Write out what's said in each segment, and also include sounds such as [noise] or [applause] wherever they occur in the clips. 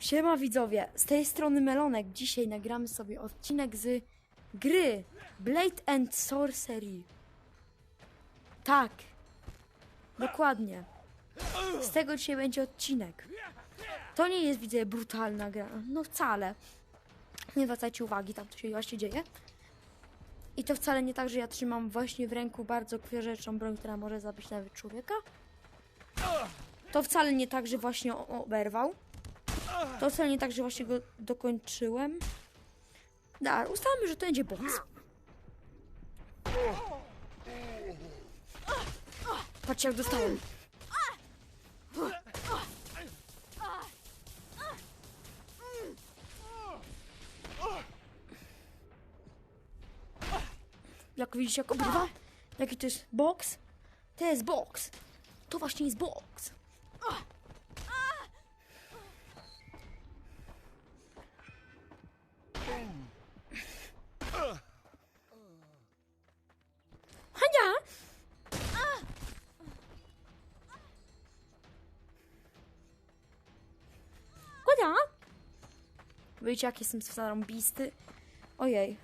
Siema widzowie, z tej strony Melonek. Dzisiaj nagramy sobie odcinek z gry Blade and Sorcery. Tak, dokładnie. Z tego dzisiaj będzie odcinek. To nie jest, widzę, brutalna gra. No wcale. Nie zwracajcie uwagi, tam co się właśnie dzieje. I to wcale nie tak, że ja trzymam właśnie w ręku bardzo kwierzeczą broń, która może zabić nawet człowieka. To wcale nie tak, że właśnie oberwał. To wcale nie tak, że właśnie go dokończyłem. Da, ustalmy, że to będzie boss. Patrzcie jak dostałem. Jak widzicie, jak obrywa? Jaki to jest box? To jest box. To właśnie jest box. Wiecie, jak jestem zarąbisty? Ojej.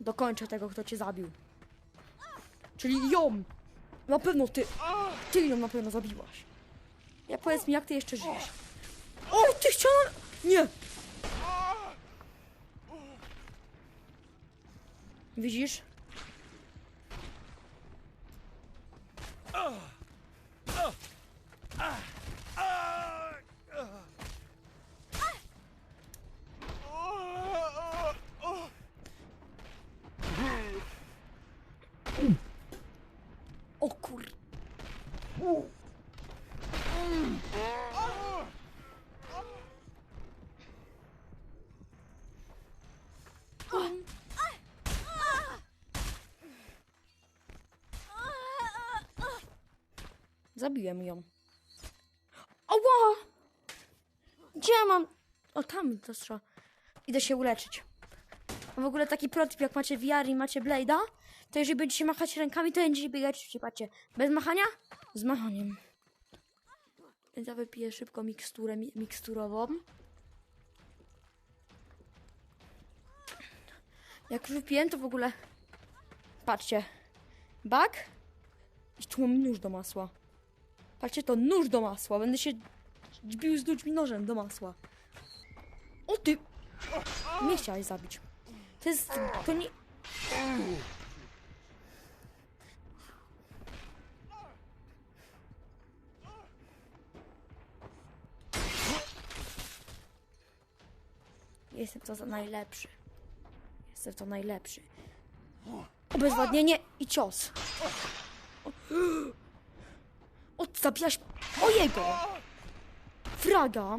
Dokończę tego, kto cię zabił. Czyli ją! Na pewno ty! Ty ją na pewno zabiłaś. Ja powiedz mi, jak ty jeszcze żyjesz? O, ty chciała... Nie! Widzisz? O kur... Zabiłem ją. Ała! Gdzie mam? O, tam to trzeba. Idę się uleczyć. A w ogóle taki protip, jak macie VR i macie Blade'a, to jeżeli będziecie machać rękami, to będziecie biegać patrzcie. Bez machania? Z machaniem. Ja wypiję szybko miksturę mi miksturową. Jak już wypiję, to w ogóle... Patrzcie. Bak. I tu mam nóż do masła. Patrzcie, to nóż do masła. Będę się bił z ludźmi nożem do masła. O ty! Nie chciałeś zabić. To jest... To nie... Jestem to za najlepszy. Jestem to najlepszy. Obezwładnienie i cios. O, zabijaś mojego! Fraga!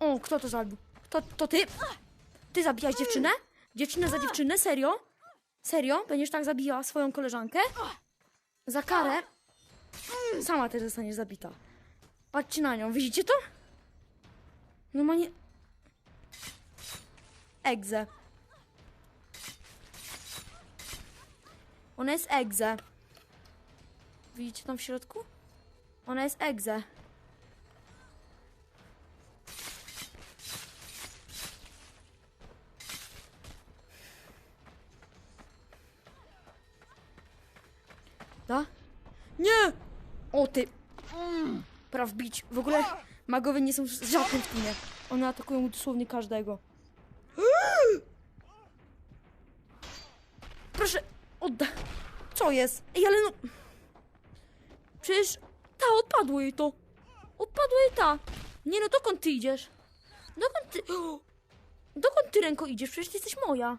O, kto to zabił? To, to ty? Ty zabijasz dziewczynę? Dziewczynę za dziewczynę? Serio? Serio? Będziesz tak zabijała swoją koleżankę? Za karę? Sama też zostaniesz zabita. Patrzcie na nią, widzicie to? No ma nie... Egze. Ona jest egze. Widzicie tam w środku? Ona jest egze. O ty! Praw bić. W ogóle magowie nie są żadnym w teamie. One atakują dosłownie każdego. Proszę, odda. Co jest? Ej, ale no... Przecież ta, odpadło jej to. Odpadło jej ta. Nie no, dokąd ty idziesz? Dokąd ty... Dokąd ty ręko idziesz? Przecież ty jesteś moja.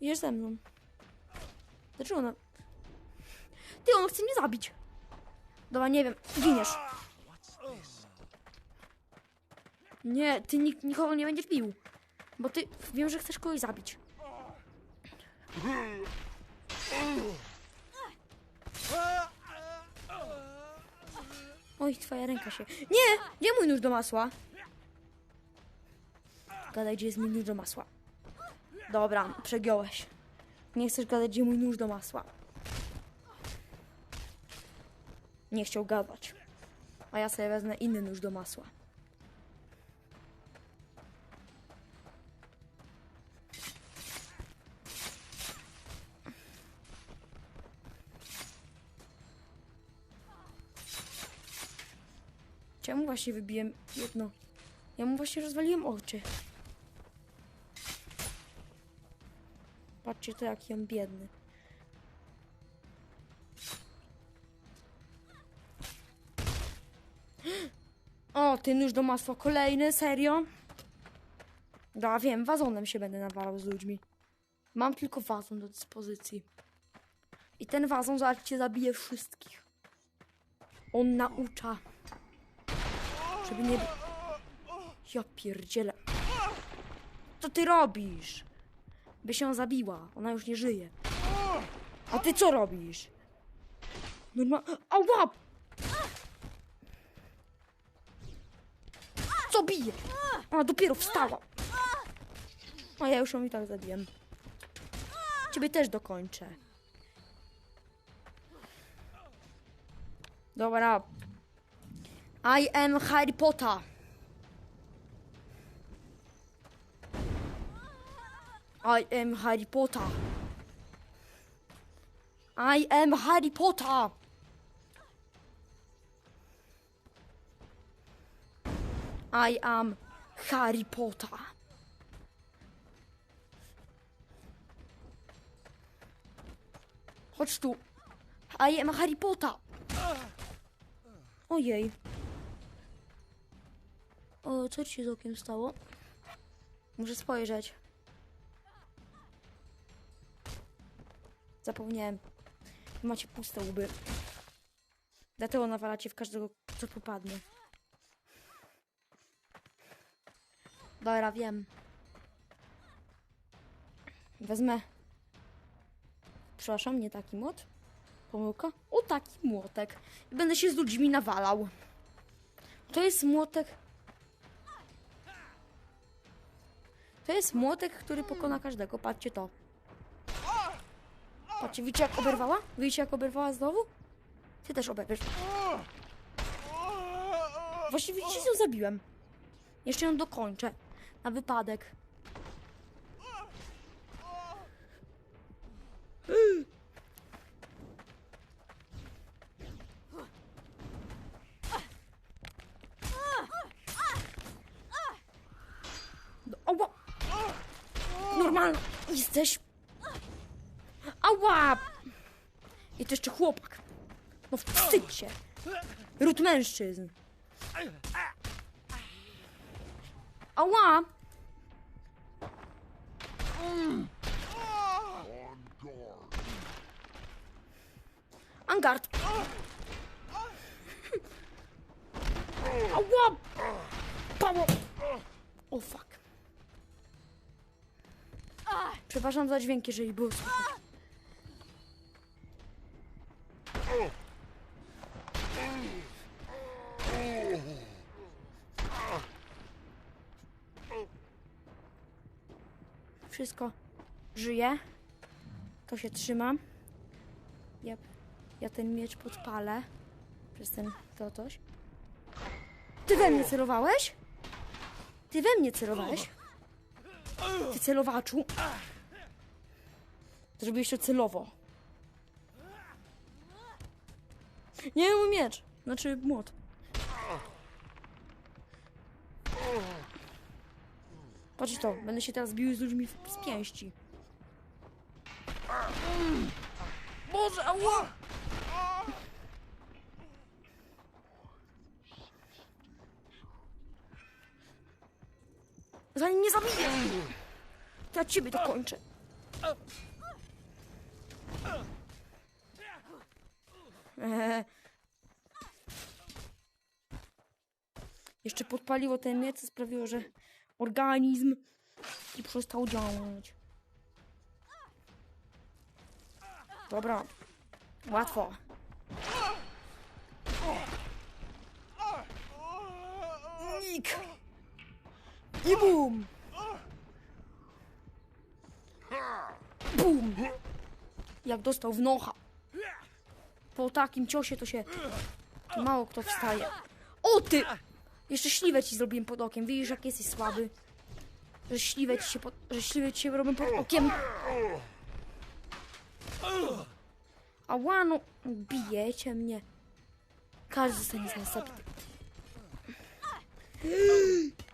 Idziesz ze mną. Dlaczego ona... Ty, on chce mnie zabić. Dobra, nie wiem. Giniesz. Nie, ty nik nikogo nie będziesz bił. Bo ty wiem, że chcesz kogoś zabić. Oj, twoja ręka się. Nie! Gdzie mój nóż do masła? Gadaj, gdzie jest mój nóż do masła. Dobra, przegiąłeś. Nie chcesz gadać, gdzie mój nóż do masła. Nie chciał gadać. A ja sobie wezmę inny nóż do masła. Czemu właśnie wybiłem jedno? Ja mu właśnie rozwaliłem oczy. Patrzcie to jaki on biedny. [gasps] O, ty nóż do masła kolejny, serio? Da, wiem, wazonem się będę nawalał z ludźmi. Mam tylko wazon do dyspozycji. I ten wazon, zobaczcie, zabije wszystkich. On naucza. Żeby nie... Ja pierdzielę. Co ty robisz? By się zabiła. Ona już nie żyje. A ty co robisz? Norma... Ała! Co bije? Ona dopiero wstała. A ja już ją i tak zabiję. Ciebie też dokończę. Dobra. I am Harry Potter. I am Harry Potter. I am Harry Potter. I am Harry Potter. Chodź tu. I am Harry Potter. Ojej. O, co ci się z okiem stało? Muszę spojrzeć. Zapomniałem. Macie puste łby. Dlatego nawalacie w każdego, co popadnie. Dobra, wiem. Wezmę. Przepraszam, nie taki młot. Pomyłka. O, taki młotek. I będę się z ludźmi nawalał. To jest młotek. To jest młotek, który pokona każdego. Patrzcie to. Patrzcie, widzicie jak oberwała? Widzicie jak oberwała znowu? Ty też oberwiesz. Właśnie widzicie, co zabiłem. Jeszcze ją dokończę. Na wypadek. Ała! Normalna jesteś. Ała! I to jeszcze chłopak. No wstydź się. Ród mężczyzn. Ała! Angard! Ała! Pało! O fuck. Przepraszam za dźwięk, jeżeli było słychać. Żyje. To się trzyma. Ja, ja ten miecz podpalę. Przez ten to coś. Ty we mnie celowałeś? Ty we mnie celowałeś? Ty celowaczu. Zrobiłeś to celowo. Nie, mój miecz. Znaczy młot. Patrz to, będę się teraz bił z ludźmi z pięści. Boże, ała! Zanim mnie zabiję! To ja ciebie dokończę. Eee. Jeszcze podpaliło ten miec, sprawiło, że organizm i przestał działać. Dobra. Łatwo. Nik. I bum. Jak dostał w nocha. Po takim ciosie to się mało kto wstaje. O ty! Jeszcze śliwę ci zrobiłem pod okiem. Widzisz, jak jesteś słaby. Że śliwę ci się, pod, że śliwę ci się pod okiem. Ała, no, bijecie mnie. Każdy zostanie zaraz zabity.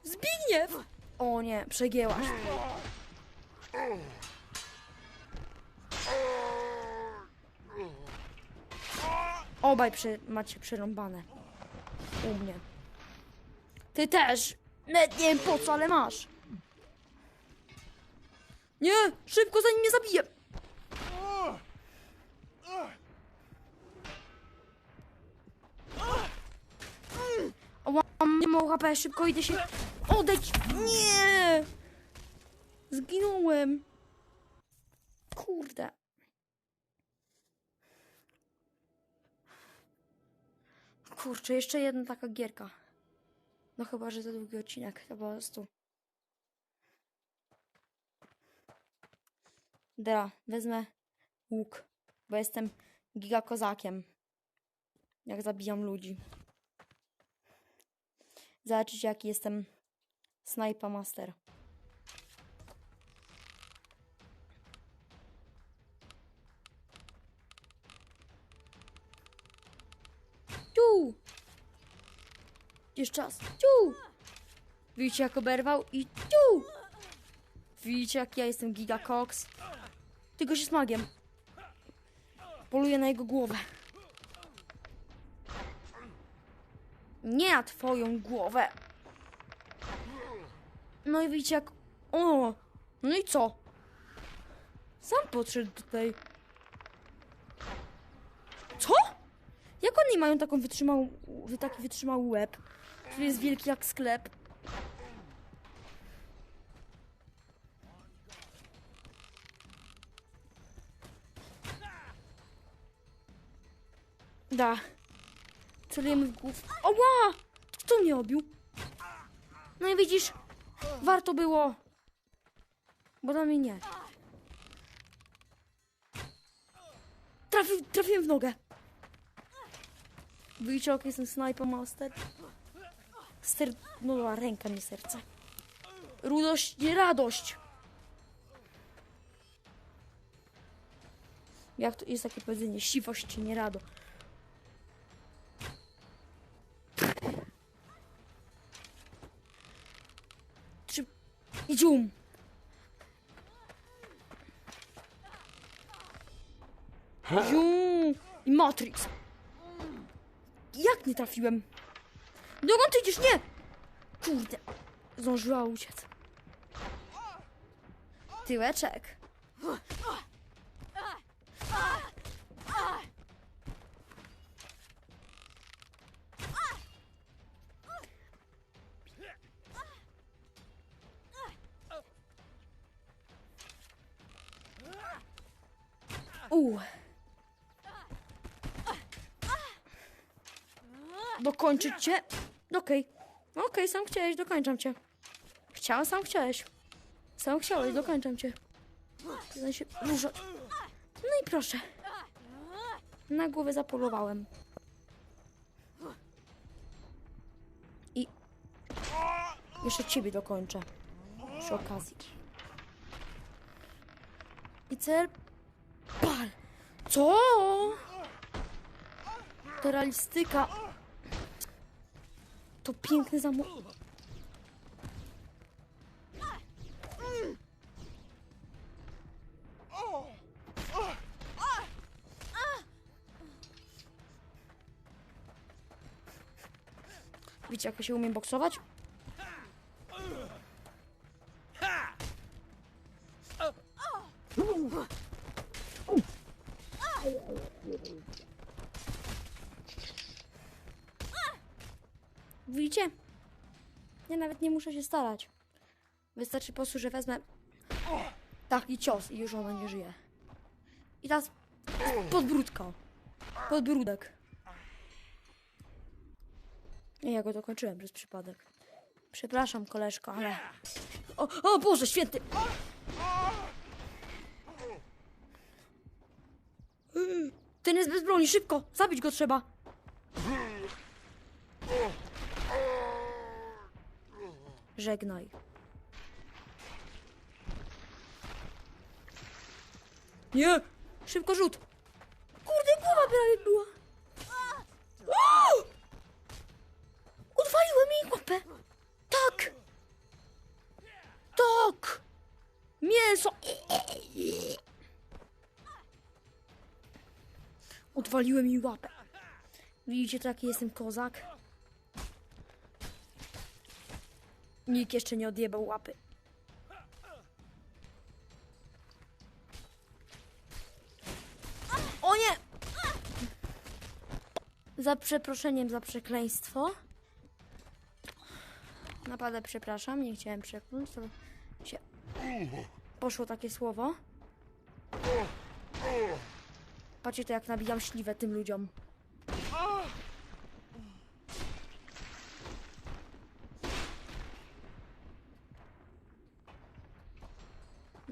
Zbigniew! O nie, przegięłaś. Obaj prze, macie przerąbane. U mnie. Ty też! Nawet nie wiem po co, ale masz. Nie! Szybko, zanim mnie zabije! Ała, mam nie mało HP, szybko idę się... Odejdź! Nie! Zginąłem. Kurde. Kurczę, jeszcze jedna taka gierka. No chyba, że to długi odcinek, to po prostu. Dobra, wezmę łuk, bo jestem gigakozakiem. Jak zabijam ludzi. Zobaczycie, jaki jestem sniper master. Tu! Jeszcze raz. Tu! Widzicie, jak oberwał? I tu! Widzicie, jak ja jestem Giga Cox? Tylko się z magiem. Poluję na jego głowę. Nie na twoją głowę. No i widzicie, jak... O! No i co? Sam podszedł tutaj. Co? Jak oni mają taką wytrzymałą, taki wytrzymały łeb, który jest wielki jak sklep? Da. Celujemy w głów. Oła! Kto mnie obił? No i widzisz, warto było. Bo na mnie nie. Trafi, trafiłem w nogę. Widzicie, jak jestem sniper master? Ster... No ręka, nie serce. Rudość, nie radość. Jak to jest takie powiedzenie? Siwość, nie rado. Dzium. Dzium. I Matrix. Jak nie trafiłem? Dokąd ty idziesz? Nie! Kurde. Zdążyła uciec. Tyłeczek. U. Dokończyć cię? Okej. Okej, sam chciałeś, dokończam cię. Chciałem, sam chciałeś. Sam chciałeś, dokończam cię. Się. No i proszę. Na głowę zapolowałem. I jeszcze ciebie dokończę. Przy okazji. I cel... Pal! Co? To realistyka. To piękny zamok. Widzicie, jak ja się umiem boksować? Widzicie? Ja nawet nie muszę się starać. Wystarczy po prostu, że wezmę taki cios i już ona nie żyje. I teraz podbródka. Podbródek. Nie, ja go dokończyłem przez przypadek. Przepraszam, koleżko, ale... O, o Boże, święty! Ten jest bez broni, szybko! Zabić go trzeba! Żegnaj. Nie! Szybko rzut! Kurde, głowa prawie była! O! Odwaliłem jej łapę! Tak! Tak! Mięso! Odwaliłem jej łapę. Widzicie, to jaki jestem kozak? Nikt jeszcze nie odjebał łapy. O nie! Za przeproszeniem za przekleństwo. Naprawdę przepraszam, nie chciałem przekląć, to się poszło takie słowo. Patrzcie to jak nabijam śliwę tym ludziom.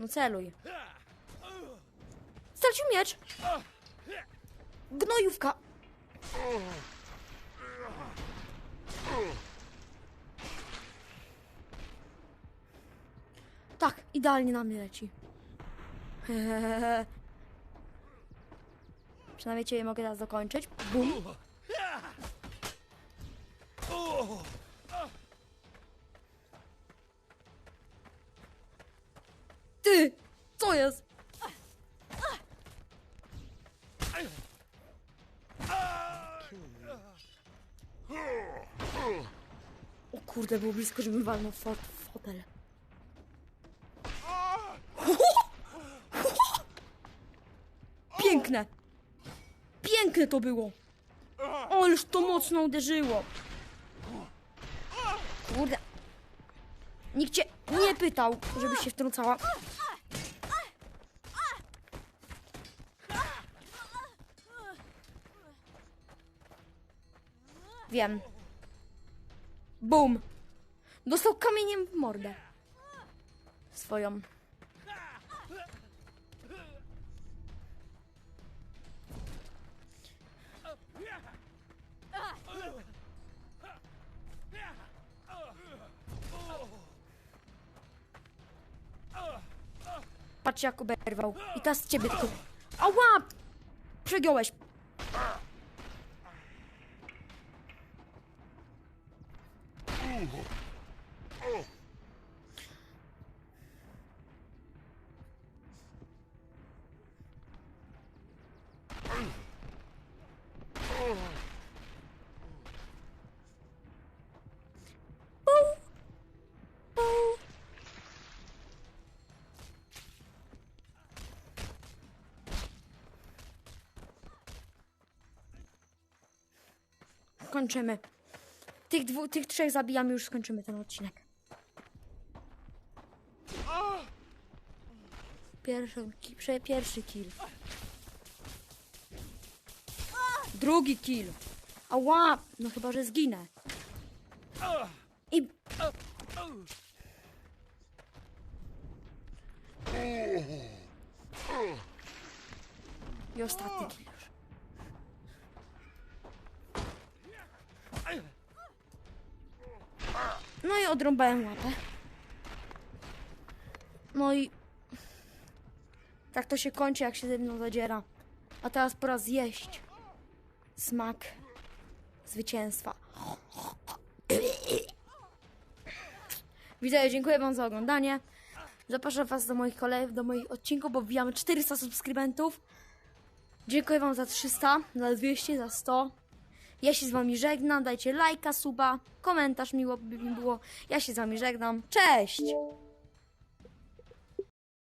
No celuj. Stracił miecz! Gnojówka! Tak, idealnie na mnie leci. [laughs] Przynajmniej cię mogę teraz dokończyć. Bum. Ty! Co jest? O kurde, było blisko, żebym walnął w fot fotel. Piękne! Piękne to było! Ależ to mocno uderzyło! Kurde. Nikt cię nie pytał, żebyś się wtrącała. Wiem. Bum. Dostał kamieniem w mordę. Swoją. Patrz jak oberwał. I teraz ciebie tylko... Ała! Przegiąłeś. Kończymy. Tych, dwu, tych trzech zabijamy, już skończymy ten odcinek. Pierwszy, pierwszy kill. Drugi kill. Ała! No chyba, że zginę. I... I ostatni kill No i odrąbałem łapę. No i... Tak to się kończy, jak się ze mną zadziera. A teraz pora zjeść. Smak zwycięstwa. Widzę, dziękuję wam za oglądanie. Zapraszam was do moich kolei, do moich odcinków, bo wbijamy 400 subskrybentów. Dziękuję wam za 300, za 200, za 100. Ja się z wami żegnam, dajcie lajka, suba, komentarz miło by mi było. Ja się z wami żegnam. Cześć!